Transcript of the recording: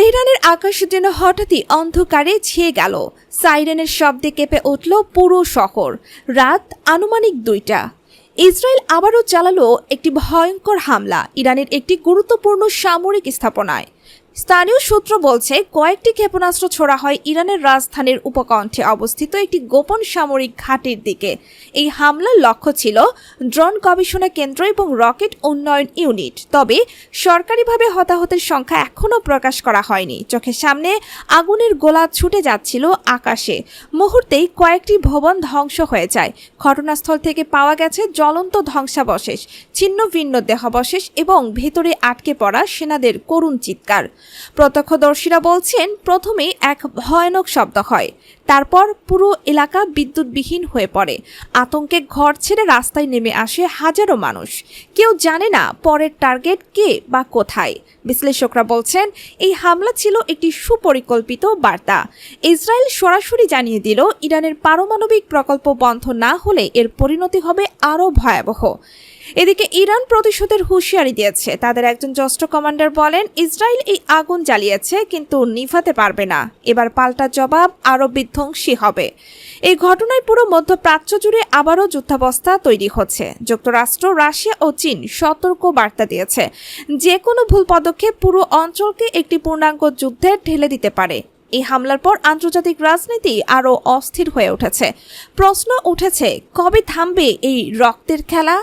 তেহরানের আকাশ যেন হঠাৎই অন্ধকারে ছেয়ে গেল। সাইরেনের শব্দে কেঁপে উঠল পুরো শহর। রাত আনুমানিক দুইটা। ইসরায়েল আবারও চালালো একটি ভয়ঙ্কর হামলা, ইরানের একটি গুরুত্বপূর্ণ সামরিক স্থাপনায়। স্থানীয় সূত্র বলছে, কয়েকটি ক্ষেপণাস্ত্র ছোড়া হয় ইরানের রাজধানীর উপকণ্ঠে অবস্থিত একটি গোপন সামরিক ঘাটির দিকে। এই হামলার লক্ষ্য ছিল ড্রোন গবেষণা কেন্দ্র এবং রকেট উন্নয়ন ইউনিট। তবে সরকারিভাবে হতাহতের সংখ্যা এখনও প্রকাশ করা হয়নি। চোখের সামনে আগুনের গোলা ছুটে যাচ্ছিল আকাশে। মুহূর্তেই কয়েকটি ভবন ধ্বংস হয়ে যায়। ঘটনাস্থল থেকে পাওয়া গেছে জ্বলন্ত ধ্বংসাবশেষ, ছিন্ন ভিন্ন দেহাবশেষ এবং ভেতরে আটকে পড়া সেনাদের করুণ চিৎকার। প্রত্যক্ষদর্শীরা বলছেন, প্রথমে এক ভয়ানক শব্দ হয়, তারপর পুরো এলাকা বিদ্যুৎবিহীন হয়ে পড়ে। আতঙ্কে ঘর ছেড়ে রাস্তায় নেমে আসে হাজারো মানুষ। কেউ জানে না পরের টার্গেট কে বা কোথায়। বিশ্লেষকরা বলছেন, এই হামলা ছিল একটি সুপরিকল্পিত বার্তা। ইসরায়েল সরাসরি জানিয়ে দিল, ইরানের পারমাণবিক প্রকল্প বন্ধ না হলে এর পরিণতি হবে আরও ভয়াবহ। এদিকে ইরান প্রতিশোধের হুঁশিয়ারি দিয়েছে। তাদের একজন জ্যেষ্ঠ কমান্ডার বলেন, ইসরায়েল এই আগুন জ্বালিয়েছে, কিন্তু নিভাতে পারবে না। এবার পাল্টা জবাব আরও বিধ্বংসী হবে। এই ঘটনায় পুরো মধ্যপ্রাচ্য জুড়ে আবারও যুদ্ধাবস্থা তৈরি হচ্ছে। যুক্তরাষ্ট্র, রাশিয়া ও চীন সতর্ক বার্তা দিয়েছে। যে কোনো ভুল পদক্ষেপ পুরো অঞ্চলকে একটি পূর্ণাঙ্গ যুদ্ধে ঢেলে দিতে পারে। এই হামলার পর আন্তর্জাতিক রাজনীতি আরও অস্থির হয়ে উঠেছে। প্রশ্ন উঠেছে, কবে থামবে এই রক্তের খেলা?